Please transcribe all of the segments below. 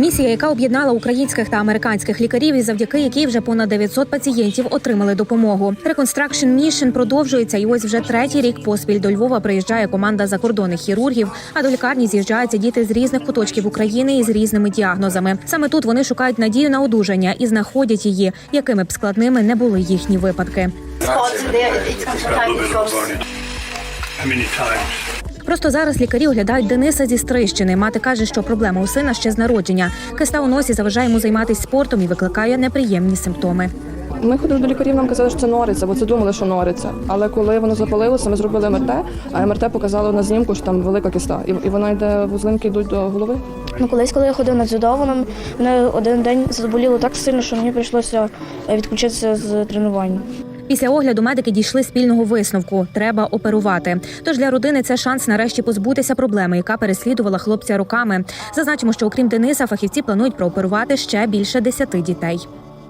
Місія, яка об'єднала українських та американських лікарів, і завдяки якій вже понад 900 пацієнтів отримали допомогу. Reconstruction Mission продовжується, і ось вже третій рік поспіль до Львова приїжджає команда закордонних хірургів. А до лікарні з'їжджаються діти з різних куточків України із різними діагнозами. Саме тут вони шукають надію на одужання і знаходять її, якими б складними не були їхні випадки. Просто зараз лікарі оглядають Дениса зі Стрищини. Мати каже, що проблема у сина ще з народження. Киста у носі заважає йому займатися спортом і викликає неприємні симптоми. Ми ходили до лікарів, нам казали, що це нориця, бо це думали, що нориця. Але коли воно запалилося, ми зробили МРТ, а МРТ показало на знімку, що там велика киста. І, і вона йде, вузлинки йдуть до голови. Ну, колись, коли я ходив на дзюдо, воно мене один день заболіло так сильно, що мені прийшлося е, відключитися з тренувань. Після огляду медики дійшли спільного висновку: треба оперувати. Тож для родини це шанс нарешті позбутися проблеми, яка переслідувала хлопця роками. Зазначимо, що окрім Дениса, фахівці планують прооперувати ще більше десяти дітей.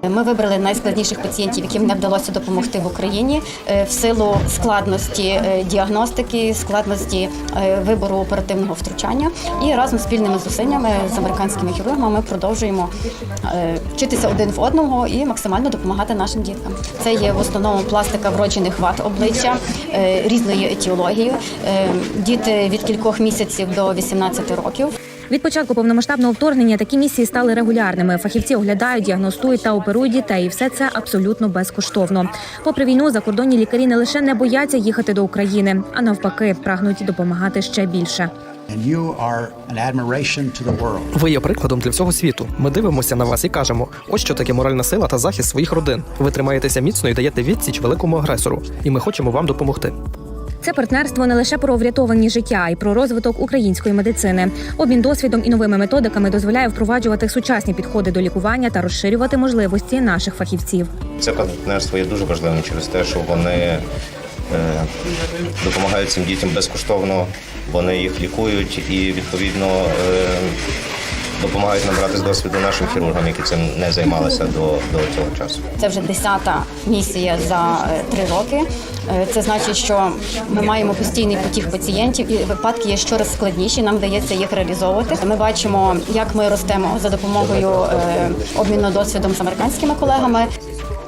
Ми вибрали найскладніших пацієнтів, яким не вдалося допомогти в Україні е, в силу складності е, діагностики, складності е, вибору оперативного втручання. І разом з спільними зусиллями з американськими хірургами ми продовжуємо вчитися один в одного і максимально допомагати нашим діткам. Це є в основному пластика вроджених вад обличчя різної етіології. Діти від кількох місяців до 18 років. Від початку повномасштабного вторгнення такі місії стали регулярними. Фахівці оглядають, діагностують та оперують дітей. І все це абсолютно безкоштовно. Попри війну, закордонні лікарі не лише не бояться їхати до України, а навпаки, прагнуть допомагати ще більше. Ви є прикладом для всього світу. Ми дивимося на вас і кажемо: ось що таке моральна сила та захист своїх родин. Ви тримаєтеся міцно і даєте відсіч великому агресору, і ми хочемо вам допомогти. Це партнерство не лише про врятовані життя, а й про розвиток української медицини. Обмін досвідом і новими методиками дозволяє впроваджувати сучасні підходи до лікування та розширювати можливості наших фахівців. Це партнерство є дуже важливим через те, що вони е, допомагають цим дітям безкоштовно, вони їх лікують і відповідно допомагають набратись досвіду нашим хірургам, які цим не займалися до, до цього часу. Це вже десята місія за е, три роки. Е, Це значить, що ми маємо постійний потік пацієнтів, і випадки є щораз складніші. Нам вдається їх реалізовувати. Ми бачимо, як ми ростемо за допомогою е, обміну досвідом з американськими колегами.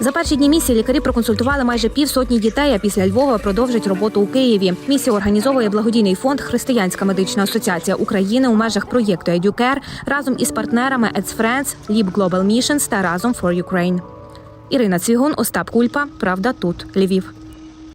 За перші дні місії лікарі проконсультували майже півсотні дітей. А після Львова продовжать роботу у Києві. Місію організовує благодійний фонд Християнська медична асоціація України у межах проєкту «Educare» разом із партнерами Ads Friends», «Lib Global Missions та разом for Ukraine. Ірина Цвігун, Остап Кульпа. Правда, тут Львів.